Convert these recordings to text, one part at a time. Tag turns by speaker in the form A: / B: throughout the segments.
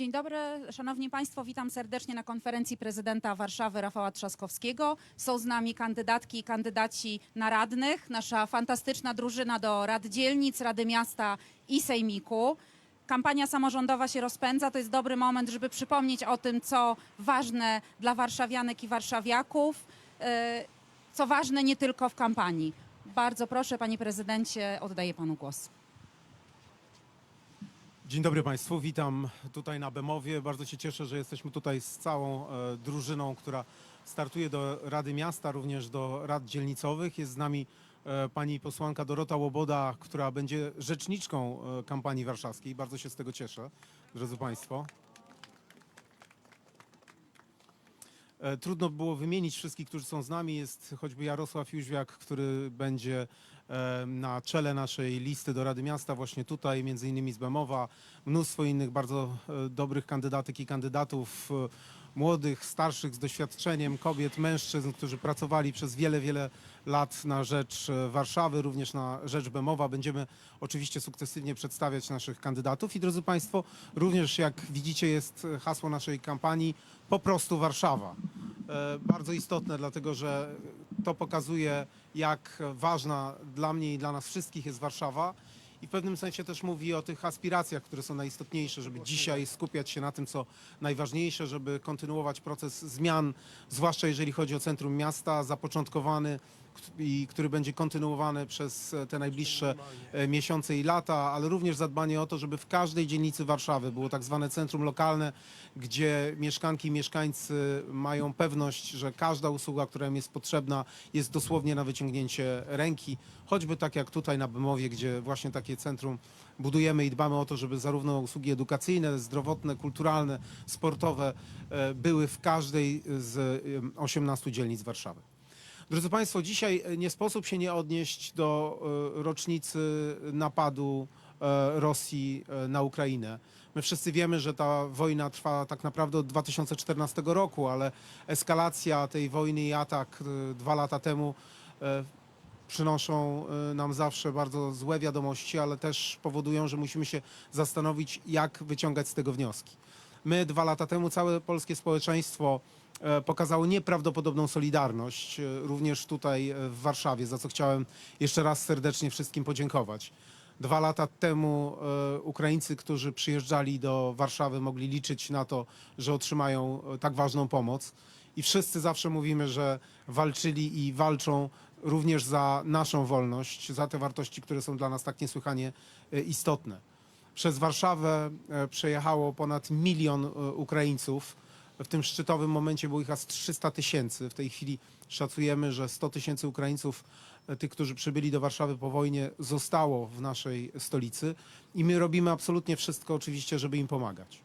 A: Dzień dobry, Szanowni Państwo, witam serdecznie na konferencji prezydenta Warszawy Rafała Trzaskowskiego. Są z nami kandydatki i kandydaci na radnych, nasza fantastyczna drużyna do rad dzielnic, Rady Miasta i Sejmiku. Kampania samorządowa się rozpędza, to jest dobry moment, żeby przypomnieć o tym, co ważne dla warszawianek i warszawiaków, e, co ważne nie tylko w kampanii. Bardzo proszę, panie prezydencie, oddaję panu głos.
B: Dzień dobry Państwu, witam tutaj na Bemowie. Bardzo się cieszę, że jesteśmy tutaj z całą e, drużyną, która startuje do Rady Miasta, również do rad dzielnicowych. Jest z nami e, pani posłanka Dorota Łoboda, która będzie rzeczniczką e, kampanii warszawskiej. Bardzo się z tego cieszę, drodzy Państwo. E, Trudno było wymienić wszystkich, którzy są z nami. Jest choćby Jarosław Jóźwiak, który będzie e, na czele naszej listy do Rady Miasta, właśnie tutaj, między innymi z Bemowa, mnóstwo innych bardzo e, dobrych kandydatek i kandydatów, e, młodych, starszych, z doświadczeniem, kobiet, mężczyzn, którzy pracowali przez wiele, wiele lat na rzecz e, Warszawy, również na rzecz Bemowa. Będziemy oczywiście sukcesywnie przedstawiać naszych kandydatów i drodzy Państwo, również jak widzicie jest hasło naszej kampanii po prostu Warszawa. E, Bardzo istotne, dlatego że to pokazuje, jak ważna dla mnie i dla nas wszystkich jest Warszawa. I w pewnym sensie też mówi o tych aspiracjach, które są najistotniejsze, żeby dzisiaj skupiać się na tym, co najważniejsze, żeby kontynuować proces zmian, zwłaszcza jeżeli chodzi o centrum miasta, zapoczątkowany i który będzie kontynuowany przez e, te najbliższe e, miesiące i lata, ale również zadbanie o to, żeby w każdej dzielnicy Warszawy było tak zwane centrum lokalne, gdzie mieszkanki i mieszkańcy mają pewność, że każda usługa, która im jest potrzebna, jest dosłownie na wyciągnięcie ręki. Choćby tak jak tutaj na Bemowie, gdzie właśnie takie centrum budujemy i dbamy o to, żeby zarówno usługi edukacyjne, zdrowotne, kulturalne, sportowe e, były w każdej z em, 18 dzielnic Warszawy. Drodzy Państwo, dzisiaj e, nie sposób się nie odnieść do e, rocznicy napadu e, Rosji na Ukrainę. My wszyscy wiemy, że ta wojna trwa tak naprawdę od 2014 roku, ale eskalacja tej wojny i atak dwa lata temu przynoszą nam zawsze bardzo złe wiadomości, ale też powodują, że musimy się zastanowić, jak wyciągać z tego wnioski. My dwa lata temu całe polskie społeczeństwo pokazało nieprawdopodobną solidarność, e, również tutaj e, w Warszawie, za co chciałem jeszcze raz serdecznie wszystkim podziękować. Dwa lata temu e, Ukraińcy, którzy przyjeżdżali do Warszawy, mogli liczyć na to, że otrzymają e, tak ważną pomoc. I wszyscy zawsze mówimy, że walczyli i walczą również za naszą wolność, za te wartości, które są dla nas tak niesłychanie e, istotne. Przez Warszawę e, przejechało ponad milion e, Ukraińców. W tym szczytowym momencie było ich aż 300 tysięcy. W tej chwili szacujemy, że 100 tysięcy Ukraińców, e, tych, którzy przybyli do Warszawy po wojnie, zostało w naszej stolicy i my robimy absolutnie wszystko oczywiście, żeby im pomagać.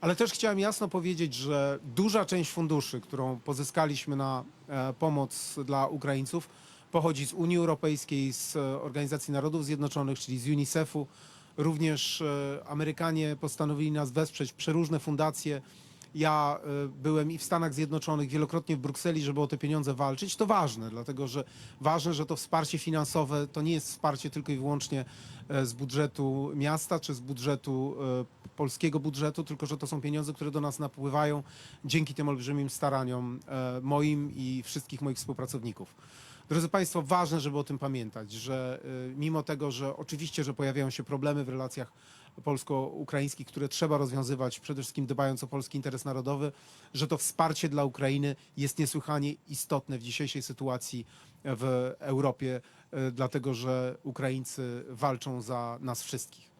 B: Ale też chciałem jasno powiedzieć, że duża część funduszy, którą pozyskaliśmy na e, pomoc dla Ukraińców, pochodzi z Unii Europejskiej, z e, Organizacji Narodów Zjednoczonych, czyli z UNICEF-u. Również Amerykanie postanowili nas wesprzeć, przeróżne fundacje. Ja e, byłem i w Stanach Zjednoczonych, wielokrotnie w Brukseli, żeby o te pieniądze walczyć. To ważne, dlatego że ważne, że to wsparcie finansowe to nie jest wsparcie tylko i wyłącznie e, z budżetu miasta czy z budżetu e, polskiego budżetu, tylko że to są pieniądze, które do nas napływają dzięki tym olbrzymim staraniom moim i wszystkich moich współpracowników. Drodzy Państwo, ważne, żeby o tym pamiętać, że mimo tego, że oczywiście, że pojawiają się problemy w relacjach polsko-ukraińskich, które trzeba rozwiązywać, przede wszystkim dbając o polski interes narodowy, że to wsparcie dla Ukrainy jest niesłychanie istotne w dzisiejszej sytuacji w Europie, y, dlatego że Ukraińcy walczą za nas wszystkich.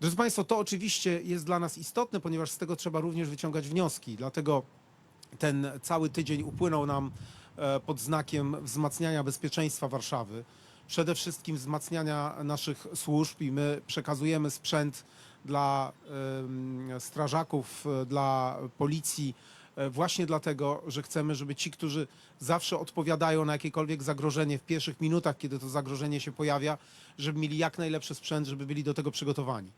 B: Drodzy Państwo, to oczywiście jest dla nas istotne, ponieważ z tego trzeba również wyciągać wnioski. Dlatego ten cały tydzień upłynął nam e, pod znakiem wzmacniania bezpieczeństwa Warszawy. Przede wszystkim wzmacniania naszych służb i my przekazujemy sprzęt dla strażaków, e, dla policji, e, właśnie dlatego, że chcemy, żeby ci, którzy zawsze odpowiadają na jakiekolwiek zagrożenie w pierwszych minutach, kiedy to zagrożenie się pojawia, żeby mieli jak najlepszy sprzęt, żeby byli do tego przygotowani.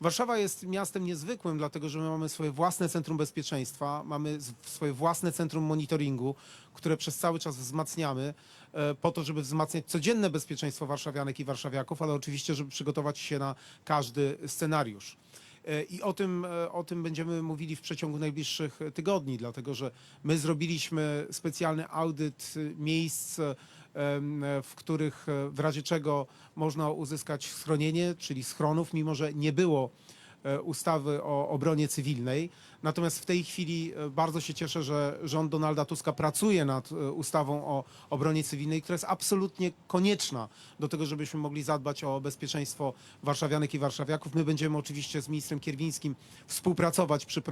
B: Warszawa jest miastem niezwykłym, dlatego że my mamy swoje własne centrum bezpieczeństwa, mamy swoje własne centrum monitoringu, które przez cały czas wzmacniamy e, po to, żeby wzmacniać codzienne bezpieczeństwo warszawianek i warszawiaków, ale oczywiście, żeby przygotować się na każdy scenariusz. E, I o tym, e, o tym będziemy mówili w przeciągu najbliższych tygodni, dlatego że my zrobiliśmy specjalny audyt e, miejsc, w których w razie czego można uzyskać schronienie, czyli schronów, mimo że nie było ustawy o obronie cywilnej. Natomiast w tej chwili e, bardzo się cieszę, że rząd Donalda Tuska pracuje nad e, ustawą o obronie cywilnej, która jest absolutnie konieczna do tego, żebyśmy mogli zadbać o bezpieczeństwo warszawianek i warszawiaków. My będziemy oczywiście z ministrem Kierwińskim współpracować przy,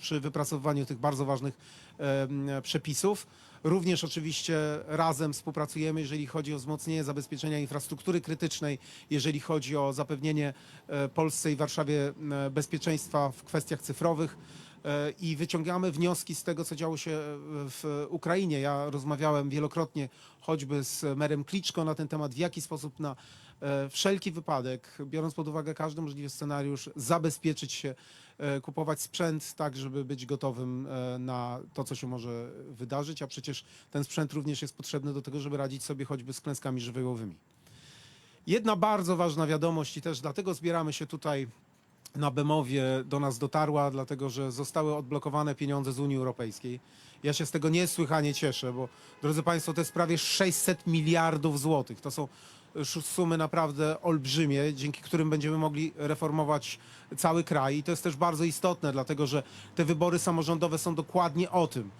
B: przy wypracowywaniu tych bardzo ważnych em, przepisów. Również oczywiście razem współpracujemy, jeżeli chodzi o wzmocnienie zabezpieczenia infrastruktury krytycznej, jeżeli chodzi o zapewnienie e, Polsce i Warszawie e, bezpieczeństwa w kwestiach cyfrowych e, i wyciągamy wnioski z tego, co działo się e, w Ukrainie. Ja rozmawiałem wielokrotnie choćby z merem Kliczko na ten temat, w jaki sposób na e, wszelki wypadek, biorąc pod uwagę każdy możliwy scenariusz, zabezpieczyć się, e, kupować sprzęt tak, żeby być gotowym e, na to, co się może wydarzyć, a przecież ten sprzęt również jest potrzebny do tego, żeby radzić sobie choćby z klęskami żywiołowymi. Jedna bardzo ważna wiadomość i też dlatego zbieramy się tutaj na Bemowie do nas dotarła, dlatego że zostały odblokowane pieniądze z Unii Europejskiej. Ja się z tego niesłychanie cieszę, bo drodzy Państwo, to jest prawie 600 miliardów złotych. To są sz- sumy naprawdę olbrzymie, dzięki którym będziemy mogli reformować cały kraj. I to jest też bardzo istotne, dlatego że te wybory samorządowe są dokładnie o tym.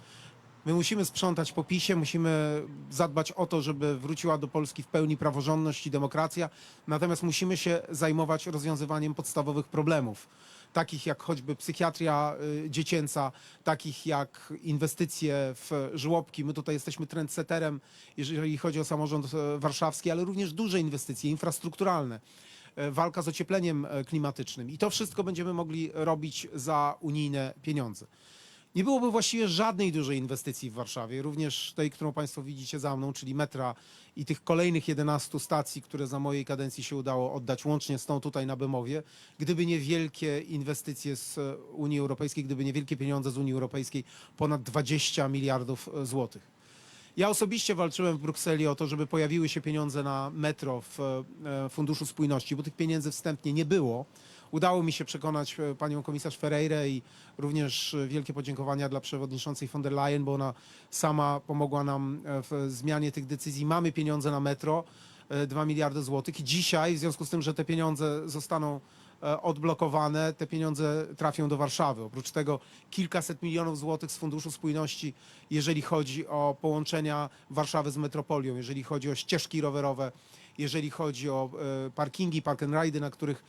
B: My musimy sprzątać po PiSie, musimy zadbać o to, żeby wróciła do Polski w pełni praworządność i demokracja, natomiast musimy się zajmować rozwiązywaniem podstawowych problemów, takich jak choćby psychiatria y, dziecięca, takich jak inwestycje w żłobki. My tutaj jesteśmy trendseterem, jeżeli chodzi o samorząd e, warszawski, ale również duże inwestycje infrastrukturalne e, walka z ociepleniem klimatycznym. I to wszystko będziemy mogli robić za unijne pieniądze. Nie byłoby właściwie żadnej dużej inwestycji w Warszawie, również tej, którą Państwo widzicie za mną, czyli metra i tych kolejnych 11 stacji, które za mojej kadencji się udało oddać łącznie z tą tutaj na Bemowie, gdyby nie wielkie inwestycje z e, Unii Europejskiej, gdyby nie wielkie pieniądze z Unii Europejskiej, ponad 20 miliardów e, złotych. Ja osobiście walczyłem w Brukseli o to, żeby pojawiły się pieniądze na metro w e, Funduszu Spójności, bo tych pieniędzy wstępnie nie było. Udało mi się przekonać e, panią komisarz Ferreirę i również e, wielkie podziękowania dla przewodniczącej von der Leyen, bo ona sama pomogła nam e, w zmianie tych decyzji. Mamy pieniądze na metro, 2 miliardy złotych i dzisiaj, w związku z tym, że te pieniądze zostaną odblokowane, te pieniądze trafią do Warszawy. Oprócz tego kilkaset milionów złotych z Funduszu Spójności, jeżeli chodzi o połączenia Warszawy z metropolią, jeżeli chodzi o ścieżki rowerowe, jeżeli chodzi o e, parkingi, park and ride, na których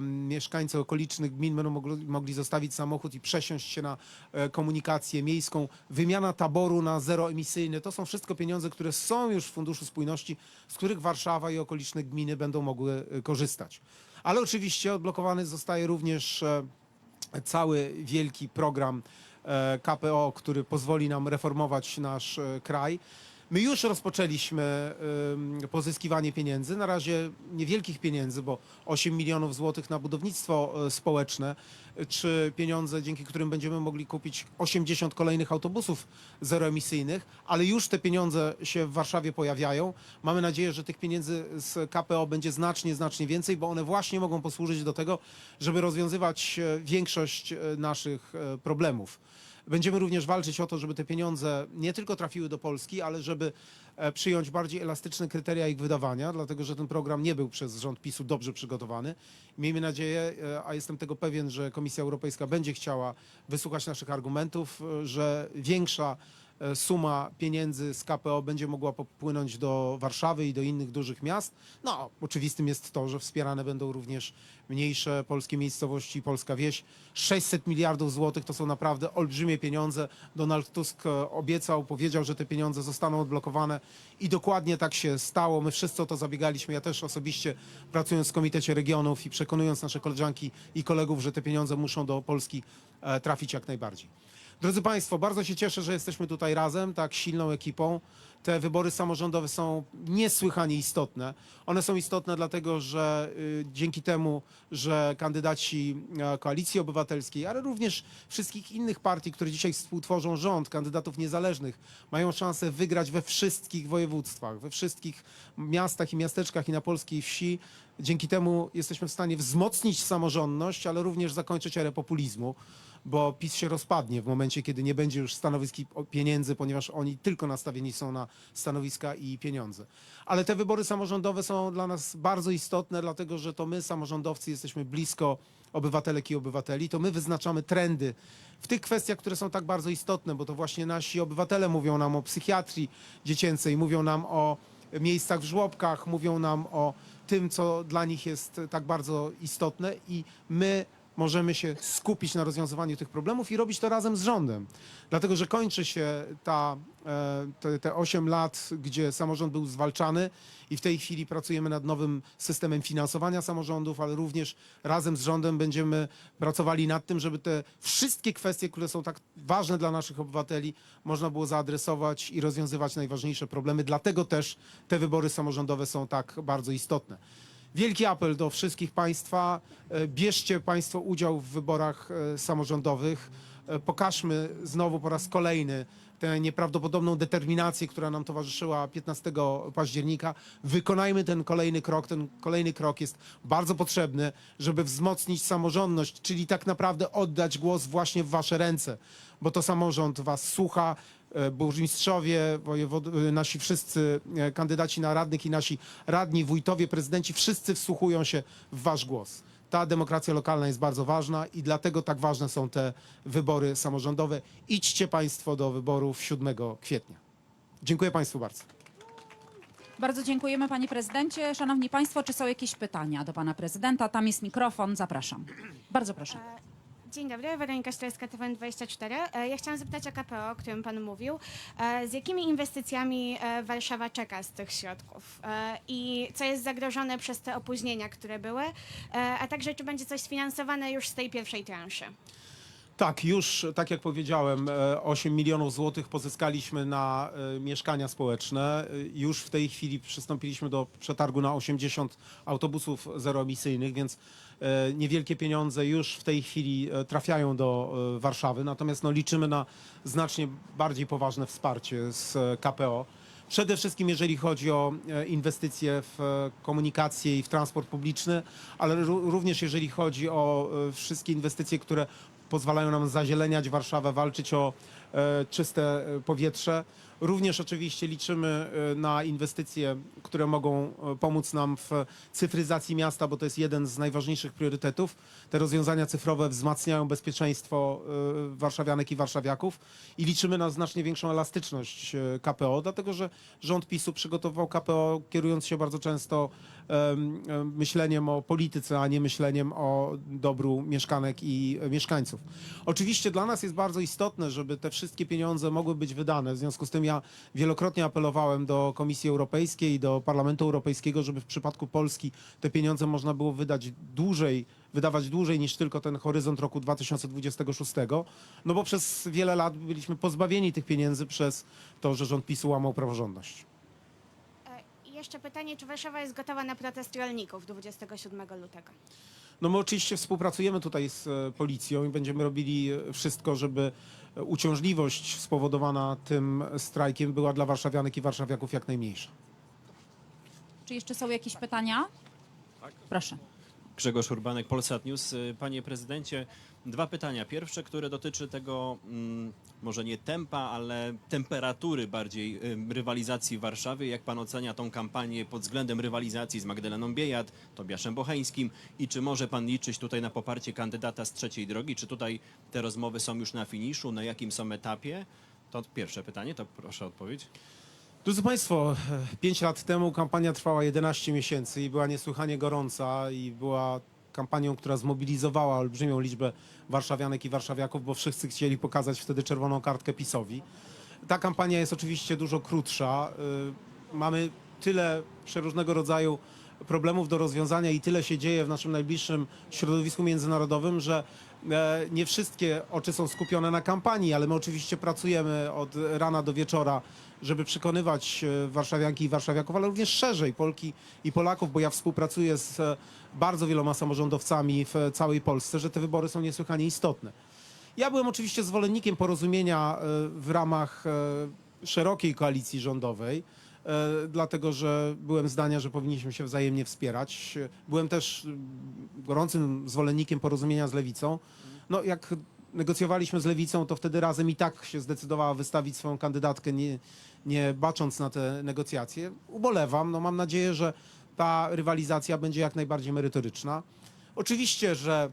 B: mieszkańcy okolicznych gmin będą mogli, zostawić samochód i przesiąść się na e, komunikację miejską, wymiana taboru na zeroemisyjny. To są wszystko pieniądze, które są już w Funduszu Spójności, z których Warszawa i okoliczne gminy będą mogły e, korzystać. Ale oczywiście odblokowany zostaje również cały wielki program KPO, który pozwoli nam reformować nasz kraj. My już rozpoczęliśmy pozyskiwanie pieniędzy, na razie niewielkich pieniędzy, bo 8 milionów złotych na budownictwo e, społeczne, czy pieniądze, dzięki którym będziemy mogli kupić 80 kolejnych autobusów zeroemisyjnych, ale już te pieniądze się w Warszawie pojawiają. Mamy nadzieję, że tych pieniędzy z KPO będzie znacznie, znacznie więcej, bo one właśnie mogą posłużyć do tego, żeby rozwiązywać e, większość e, naszych problemów. Będziemy również walczyć o to, żeby te pieniądze nie tylko trafiły do Polski, ale żeby e, przyjąć bardziej elastyczne kryteria ich wydawania, dlatego że ten program nie był przez rząd PiSu dobrze przygotowany. Miejmy nadzieję, e, a jestem tego pewien, że Komisja Europejska będzie chciała wysłuchać naszych argumentów, e, że większa suma pieniędzy z KPO będzie mogła popłynąć do Warszawy i do innych dużych miast. No, oczywistym jest to, że wspierane będą również mniejsze polskie miejscowości polska wieś. 600 miliardów złotych to są naprawdę olbrzymie pieniądze. Donald Tusk e, obiecał, powiedział, że te pieniądze zostaną odblokowane i dokładnie tak się stało. My wszyscy o to zabiegaliśmy. Ja też osobiście pracując w Komitecie Regionów i przekonując nasze koleżanki i kolegów, że te pieniądze muszą do Polski e, trafić jak najbardziej. Drodzy Państwo, bardzo się cieszę, że jesteśmy tutaj razem, tak silną ekipą. Te wybory samorządowe są niesłychanie istotne. One są istotne dlatego, że y, dzięki temu, że kandydaci e, Koalicji Obywatelskiej, ale również wszystkich innych partii, które dzisiaj współtworzą rząd, kandydatów niezależnych, mają szansę wygrać we wszystkich województwach, we wszystkich miastach i miasteczkach i na polskiej wsi. Dzięki temu jesteśmy w stanie wzmocnić samorządność, ale również zakończyć erę populizmu bo PiS się rozpadnie w momencie, kiedy nie będzie już stanowisk i pieniędzy, ponieważ oni tylko nastawieni są na stanowiska i pieniądze. Ale te wybory samorządowe są dla nas bardzo istotne, dlatego że to my, samorządowcy, jesteśmy blisko obywatelek i obywateli, to my wyznaczamy trendy w tych kwestiach, które są tak bardzo istotne, bo to właśnie nasi obywatele mówią nam o psychiatrii dziecięcej, mówią nam o miejscach w żłobkach, mówią nam o tym, co dla nich jest tak bardzo istotne i my możemy się skupić na rozwiązywaniu tych problemów i robić to razem z rządem. Dlatego, że kończy się ta, e, te, te 8 lat, gdzie samorząd był zwalczany i w tej chwili pracujemy nad nowym systemem finansowania samorządów, ale również razem z rządem będziemy pracowali nad tym, żeby te wszystkie kwestie, które są tak ważne dla naszych obywateli, można było zaadresować i rozwiązywać najważniejsze problemy. Dlatego też te wybory samorządowe są tak bardzo istotne. Wielki apel do wszystkich Państwa. e, Bierzcie Państwo udział w wyborach e, samorządowych. E, Pokażmy znowu po raz kolejny tę nieprawdopodobną determinację, która nam towarzyszyła 15 października. Wykonajmy ten kolejny krok. Ten kolejny krok jest bardzo potrzebny, żeby wzmocnić samorządność, czyli tak naprawdę oddać głos właśnie w Wasze ręce, bo to samorząd Was słucha, burmistrzowie, wojewod- e, nasi wszyscy e, kandydaci na radnych i nasi radni, wójtowie, prezydenci, wszyscy wsłuchują się w wasz głos. Ta demokracja lokalna jest bardzo ważna i dlatego tak ważne są te wybory samorządowe. Idźcie Państwo do wyborów 7 kwietnia. Dziękuję Państwu bardzo.
A: Bardzo dziękujemy panie prezydencie. Szanowni państwo, czy są jakieś pytania do pana prezydenta? Tam jest mikrofon, zapraszam. Bardzo proszę.
C: Dzień dobry, Weronika Sztrelska, TVN24. E, Ja chciałam zapytać o KPO, o którym Pan mówił. E, Z jakimi inwestycjami e, Warszawa czeka z tych środków? I co jest zagrożone przez te opóźnienia, które były? A także, czy będzie coś sfinansowane już z tej pierwszej transzy?
B: Tak, już tak jak powiedziałem, e, 8 milionów złotych pozyskaliśmy na e, mieszkania społeczne. E, Już w tej chwili przystąpiliśmy do przetargu na 80 autobusów zeroemisyjnych, więc e, niewielkie pieniądze już w tej chwili e, trafiają do e, Warszawy. Natomiast no, liczymy na znacznie bardziej poważne wsparcie z e, KPO. Przede wszystkim jeżeli chodzi o e, inwestycje w e, komunikację i w transport publiczny, ale ró- również jeżeli chodzi o e, wszystkie inwestycje, które pozwalają nam zazieleniać Warszawę, walczyć o e, czyste e, powietrze. Również oczywiście liczymy e, na inwestycje, które mogą e, pomóc nam w cyfryzacji miasta, bo to jest jeden z najważniejszych priorytetów. Te rozwiązania cyfrowe wzmacniają bezpieczeństwo e, warszawianek i warszawiaków i liczymy na znacznie większą elastyczność KPO, dlatego że rząd PiSu przygotował KPO kierując się bardzo często em, em, myśleniem o polityce, a nie myśleniem o dobru mieszkanek i mieszkańców. Oczywiście dla nas jest bardzo istotne, żeby te wszystkie pieniądze mogły być wydane. W związku z tym ja wielokrotnie apelowałem do Komisji Europejskiej i do Parlamentu Europejskiego, żeby w przypadku Polski te pieniądze można było wydać dłużej, wydawać dłużej niż tylko ten horyzont roku 2026, no bo przez wiele lat byliśmy pozbawieni tych pieniędzy przez to, że rząd PiSu łamał praworządność.
C: E, I jeszcze pytanie, czy Warszawa jest gotowa na protest rolników 27 lutego?
B: No my oczywiście współpracujemy tutaj z e, policją i będziemy robili e, wszystko, żeby uciążliwość spowodowana tym strajkiem była dla warszawianek i warszawiaków jak najmniejsza.
A: Czy jeszcze są jakieś pytania? Proszę.
D: Grzegorz Urbanek, Polsat News. Panie prezydencie, dwa pytania. Pierwsze, które dotyczy tego, mm, może nie tempa, ale temperatury bardziej rywalizacji w Warszawie. Jak pan ocenia tą kampanię pod względem rywalizacji z Magdaleną Biejat, Tobiaszem Bocheńskim i czy może pan liczyć tutaj na poparcie kandydata z trzeciej drogi? Czy tutaj te rozmowy są już na finiszu? Na jakim są etapie? To pierwsze pytanie, to proszę o odpowiedź.
B: Drodzy Państwo, 5 lat temu kampania trwała 11 miesięcy i była niesłychanie gorąca i była kampanią, która zmobilizowała olbrzymią liczbę warszawianek i warszawiaków, bo wszyscy chcieli pokazać wtedy czerwoną kartkę PiSowi. Ta kampania jest oczywiście dużo krótsza. Y, Mamy tyle przeróżnego rodzaju problemów do rozwiązania i tyle się dzieje w naszym najbliższym środowisku międzynarodowym, że e, nie wszystkie oczy są skupione na kampanii, ale my oczywiście pracujemy od rana do wieczora, żeby przekonywać e, warszawianki i warszawiaków, ale również szerzej Polki i Polaków, bo ja współpracuję z e, bardzo wieloma samorządowcami w całej Polsce, że te wybory są niesłychanie istotne. Ja byłem oczywiście zwolennikiem porozumienia e, w ramach e, szerokiej koalicji rządowej, e, dlatego że byłem zdania, że powinniśmy się wzajemnie wspierać. Byłem też gorącym zwolennikiem porozumienia z lewicą. No, jak negocjowaliśmy z lewicą, to wtedy razem i tak się zdecydowała wystawić swoją kandydatkę, nie, nie bacząc na te negocjacje. Ubolewam, no mam nadzieję, że ta rywalizacja będzie jak najbardziej merytoryczna. Oczywiście, że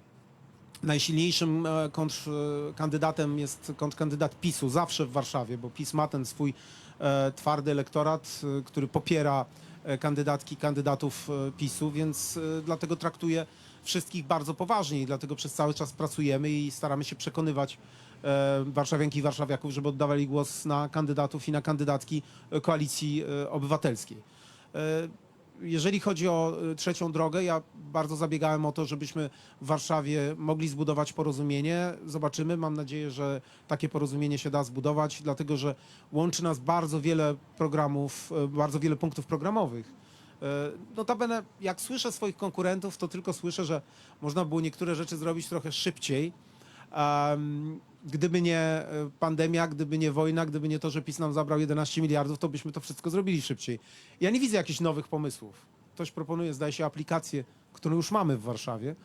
B: najsilniejszym e, kontrkandydatem jest kontrkandydat PiSu zawsze w Warszawie, bo PiS ma ten swój e, twardy elektorat, e, który popiera e, kandydatki, kandydatów e, PiSu, więc e, dlatego traktuję wszystkich bardzo poważnie i dlatego przez cały czas pracujemy i staramy się przekonywać e, warszawianki i warszawiaków, żeby oddawali głos na kandydatów i na kandydatki e, koalicji e, obywatelskiej. Jeżeli chodzi o trzecią drogę, ja bardzo zabiegałem o to, żebyśmy w Warszawie mogli zbudować porozumienie. Zobaczymy. Mam nadzieję, że takie porozumienie się da zbudować, dlatego że łączy nas bardzo wiele programów, bardzo wiele punktów programowych. Y, Notabene, jak słyszę swoich konkurentów, to tylko słyszę, że można było niektóre rzeczy zrobić trochę szybciej. Gdyby nie e, pandemia, gdyby nie wojna, gdyby nie to, że PiS nam zabrał 11 miliardów, to byśmy to wszystko zrobili szybciej. Ja nie widzę jakichś nowych pomysłów. Ktoś proponuje, zdaje się, aplikację, którą już mamy w Warszawie.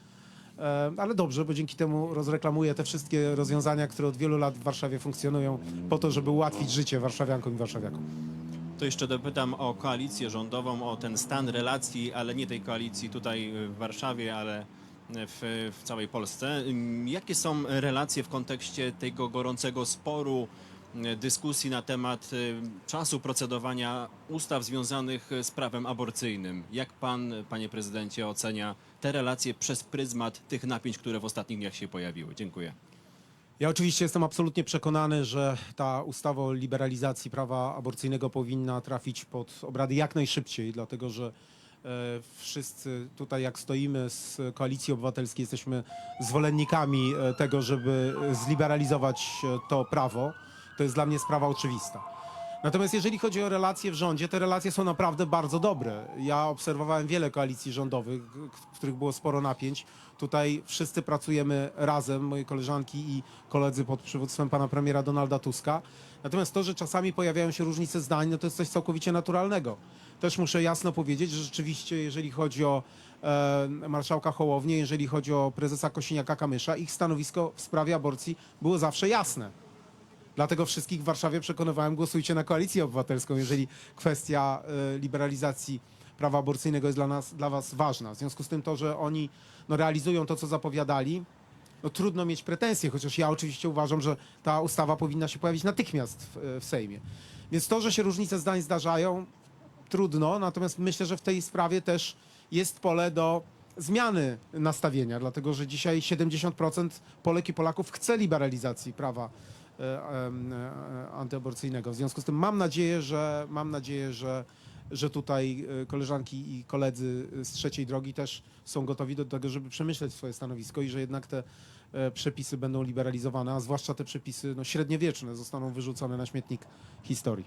B: E, Ale dobrze, bo dzięki temu rozreklamuję te wszystkie rozwiązania, które od wielu lat w Warszawie funkcjonują, po to, żeby ułatwić życie warszawiankom i warszawiakom.
D: To jeszcze dopytam o koalicję rządową, o ten stan relacji, ale nie tej koalicji tutaj w Warszawie, ale w, w całej Polsce. Jakie są relacje w kontekście tego gorącego sporu, dyskusji na temat y, czasu procedowania ustaw związanych z prawem aborcyjnym? Jak pan, panie prezydencie, ocenia te relacje przez pryzmat tych napięć, które w ostatnich dniach się pojawiły? Dziękuję.
B: Ja oczywiście jestem absolutnie przekonany, że ta ustawa o liberalizacji prawa aborcyjnego powinna trafić pod obrady jak najszybciej, dlatego że e, wszyscy tutaj jak stoimy z Koalicji Obywatelskiej jesteśmy zwolennikami e, tego, żeby zliberalizować e, to prawo. To jest dla mnie sprawa oczywista. Natomiast jeżeli chodzi o relacje w rządzie, te relacje są naprawdę bardzo dobre. Ja obserwowałem wiele koalicji rządowych, w których było sporo napięć. Tutaj wszyscy pracujemy razem, moje koleżanki i koledzy pod przywództwem pana premiera Donalda Tuska. Natomiast to, że czasami pojawiają się różnice zdań, no to jest coś całkowicie naturalnego. Też muszę jasno powiedzieć, że rzeczywiście, jeżeli chodzi o e, marszałka Hołownię, jeżeli chodzi o prezesa Kosiniaka-Kamysza, ich stanowisko w sprawie aborcji było zawsze jasne. Dlatego wszystkich w Warszawie przekonywałem, głosujcie na koalicję obywatelską, jeżeli kwestia e, liberalizacji prawa aborcyjnego jest dla nas, dla was ważna. W związku z tym to, że oni no, realizują to, co zapowiadali, no, trudno mieć pretensje, chociaż ja oczywiście uważam, że ta ustawa powinna się pojawić natychmiast w, w Sejmie. Więc to, że się różnice zdań zdarzają, trudno, natomiast myślę, że w tej sprawie też jest pole do zmiany nastawienia, dlatego że dzisiaj 70% Polek i Polaków chce liberalizacji prawa antyaborcyjnego. W związku z tym mam nadzieję, że mam nadzieję, że, że tutaj e, koleżanki i koledzy z trzeciej drogi też są gotowi do tego, żeby przemyśleć swoje stanowisko i że jednak te e, przepisy będą liberalizowane, a zwłaszcza te przepisy no, średniowieczne zostaną wyrzucone na śmietnik historii.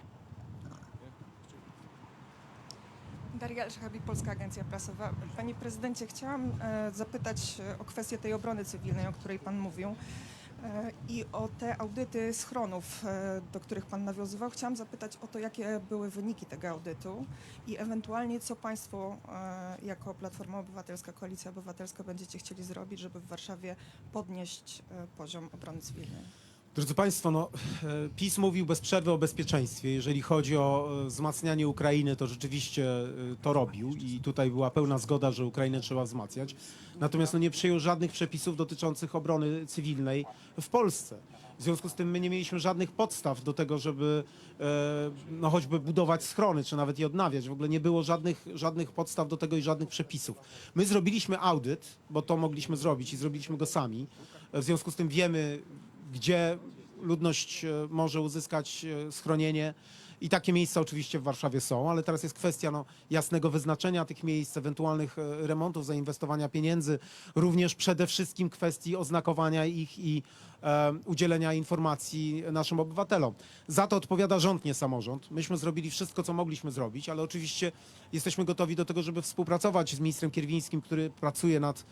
E: Daria Elszachabi, Polska Agencja Prasowa. Panie prezydencie, chciałam e, zapytać e, o kwestię tej obrony cywilnej, o której pan mówił. I o te audyty schronów, e, do których Pan nawiązywał, chciałam zapytać o to, jakie były wyniki tego audytu i ewentualnie co Państwo e, jako Platforma Obywatelska, Koalicja Obywatelska będziecie chcieli zrobić, żeby w Warszawie podnieść e, poziom obrony cywilnej.
B: Drodzy Państwo, no, e, PiS mówił bez przerwy o bezpieczeństwie. Jeżeli chodzi o e, wzmacnianie Ukrainy, to rzeczywiście e, to robił i tutaj była pełna zgoda, że Ukrainę trzeba wzmacniać. Natomiast no, nie przyjął żadnych przepisów dotyczących obrony cywilnej w Polsce. W związku z tym my nie mieliśmy żadnych podstaw do tego, żeby no, choćby budować schrony, czy nawet je odnawiać. W ogóle nie było żadnych, żadnych podstaw do tego i żadnych przepisów. My zrobiliśmy audyt, bo to mogliśmy zrobić i zrobiliśmy go sami. W związku z tym wiemy, gdzie ludność e, może uzyskać e, schronienie I takie miejsca oczywiście w Warszawie są, ale teraz jest kwestia no, jasnego wyznaczenia tych miejsc, ewentualnych e, remontów, zainwestowania pieniędzy, również przede wszystkim kwestii oznakowania ich i e, udzielenia informacji naszym obywatelom. Za to odpowiada rząd, nie samorząd. Myśmy zrobili wszystko, co mogliśmy zrobić, ale oczywiście jesteśmy gotowi do tego, żeby współpracować z ministrem Kierwińskim, który pracuje nad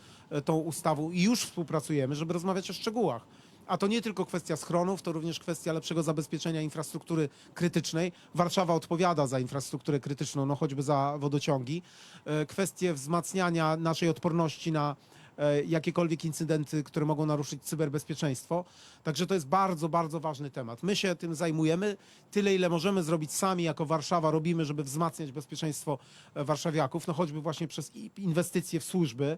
B: tą ustawą i już współpracujemy, żeby rozmawiać o szczegółach. A to nie tylko kwestia schronów, to również kwestia lepszego zabezpieczenia infrastruktury krytycznej. Warszawa odpowiada za infrastrukturę krytyczną, no choćby za wodociągi. E, Kwestie wzmacniania naszej odporności na e, jakiekolwiek incydenty, które mogą naruszyć cyberbezpieczeństwo. Także to jest bardzo, bardzo ważny temat. My się tym zajmujemy. Tyle, ile możemy zrobić sami jako Warszawa, robimy, żeby wzmacniać bezpieczeństwo e, warszawiaków, no choćby właśnie przez inwestycje w służby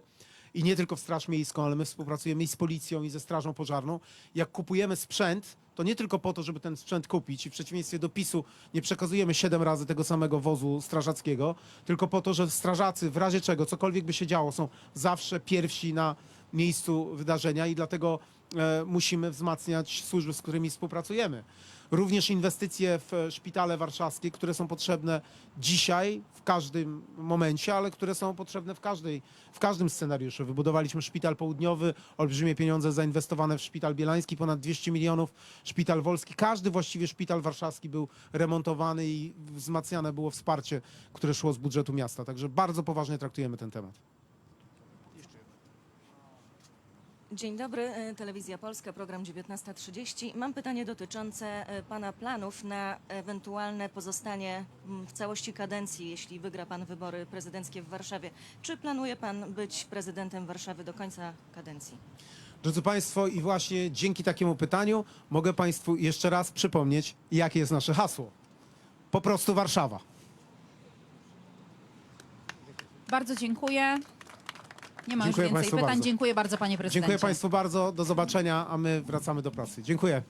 B: i nie tylko w Straż Miejską, ale my współpracujemy i z policją, i ze Strażą Pożarną. Jak kupujemy sprzęt, to nie tylko po to, żeby ten sprzęt kupić i w przeciwieństwie do PiSu nie przekazujemy siedem razy tego samego wozu strażackiego, tylko po to, że strażacy w razie czego, cokolwiek by się działo, są zawsze pierwsi na miejscu wydarzenia i dlatego e, musimy wzmacniać służby, z którymi współpracujemy. Również inwestycje w e, szpitale warszawskie, które są potrzebne dzisiaj, w każdym momencie, ale które są potrzebne w, każdej, w każdym scenariuszu. Wybudowaliśmy szpital południowy, olbrzymie pieniądze zainwestowane w szpital bielański, ponad 200 milionów, szpital wolski. Każdy właściwie szpital warszawski był remontowany i wzmacniane było wsparcie, które szło z budżetu miasta. Także bardzo poważnie traktujemy ten temat.
F: Dzień dobry, e, Telewizja Polska, program 19.30. Mam pytanie dotyczące e, Pana planów na ewentualne pozostanie w całości kadencji, jeśli wygra Pan wybory prezydenckie w Warszawie. Czy planuje Pan być prezydentem Warszawy do końca kadencji?
B: Drodzy Państwo, i właśnie dzięki takiemu pytaniu mogę Państwu jeszcze raz przypomnieć, jakie jest nasze hasło. Po prostu Warszawa.
A: Bardzo dziękuję. Nie ma
B: Dziękuję
A: już więcej
B: państwu
A: pytań.
B: bardzo.
A: Dziękuję bardzo panie prezydencie.
B: Dziękuję Państwu bardzo, do zobaczenia, a my wracamy do pracy. Dziękuję.